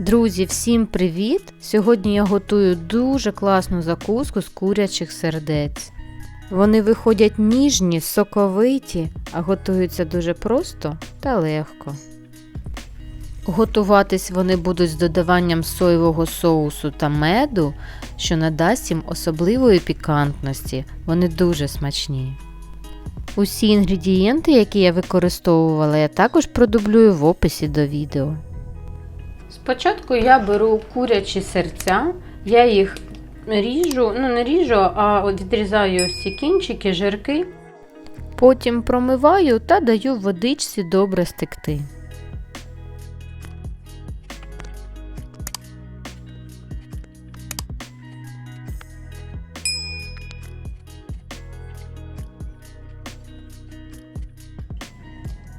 Друзі, всім привіт! Сьогодні я готую дуже класну закуску з курячих сердець. Вони виходять ніжні, соковиті, а готуються дуже просто та легко. Готуватись вони будуть з додаванням соєвого соусу та меду, що надасть їм особливої пікантності. Вони дуже смачні. Усі інгредієнти, які я використовувала, я також продублюю в описі до відео. Спочатку я беру курячі серця, я їх ріжу, ну не ріжу, а відрізаю всі кінчики, жирки. Потім промиваю та даю водичці добре стекти.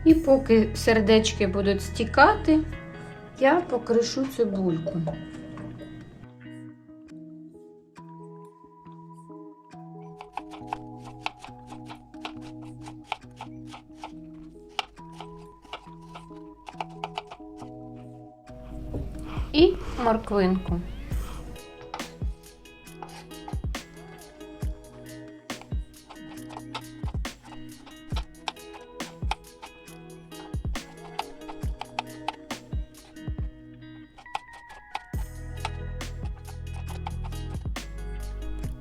І поки сердечки будуть стікати, я покришу цибульку. І морквинку.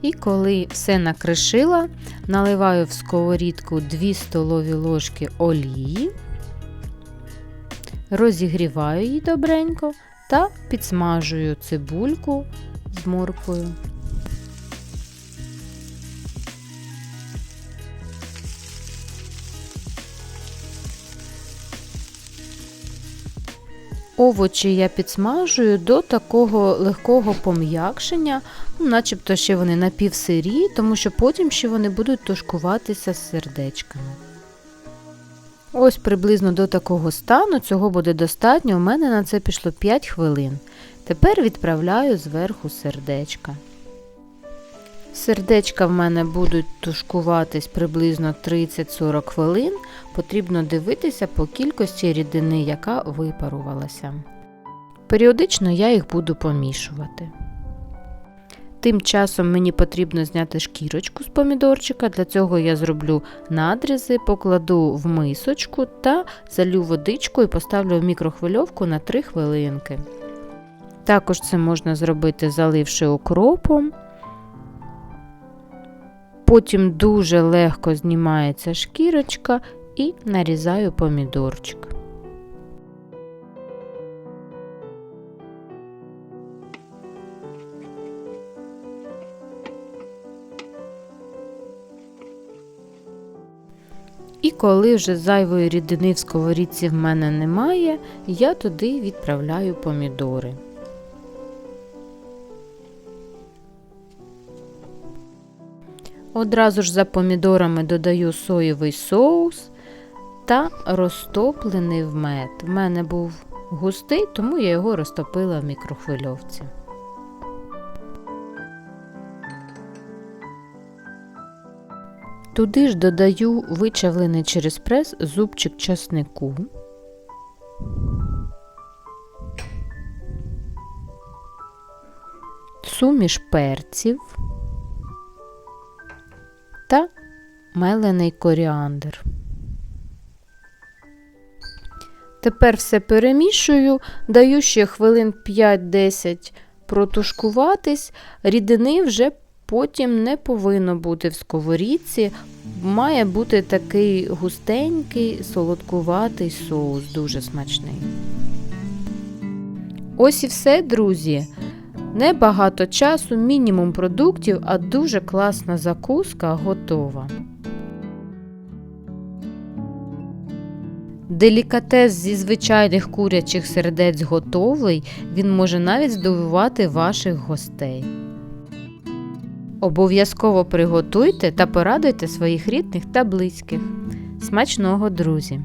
І коли все накришила, наливаю в сковорідку 2 столові ложки олії, розігріваю її добренько та підсмажую цибульку з морквою. Овочі я підсмажую до такого легкого пом'якшення, ну, начебто ще вони напівсирі, тому що потім ще вони будуть тушкуватися з сердечками. Ось приблизно до такого стану цього буде достатньо. У мене на це пішло 5 хвилин. Тепер відправляю зверху сердечка. Сердечка в мене будуть тушкуватись приблизно 30-40 хвилин. Потрібно дивитися по кількості рідини, яка випарувалася. Періодично я їх буду помішувати. Тим часом мені потрібно зняти шкірочку з помідорчика. Для цього я зроблю надрізи, покладу в мисочку та залю водичку і поставлю в мікрохвильовку на 3 хвилинки. Також це можна зробити, заливши окропом. Потім дуже легко знімається шкірочка і нарізаю помідорчик. І коли вже зайвої рідини в сковорідці в мене немає, я туди відправляю помідори. Одразу ж за помідорами додаю соєвий соус та розтоплений в мед. В мене був густий, тому я його розтопила в мікрохвильовці. Туди ж додаю вичавлений через прес зубчик часнику. Суміш перців та мелений коріандр. Тепер все перемішую, даю ще хвилин 5-10 протушкуватись, рідини вже потім не повинно бути в сковорідці, має бути такий густенький, солодкуватий соус, дуже смачний. Ось і все, друзі. Небагато часу, мінімум продуктів, а дуже класна закуска готова. Делікатес зі звичайних курячих сердець готовий, він може навіть здивувати ваших гостей. Обов'язково приготуйте та порадуйте своїх рідних та близьких. Смачного, друзі!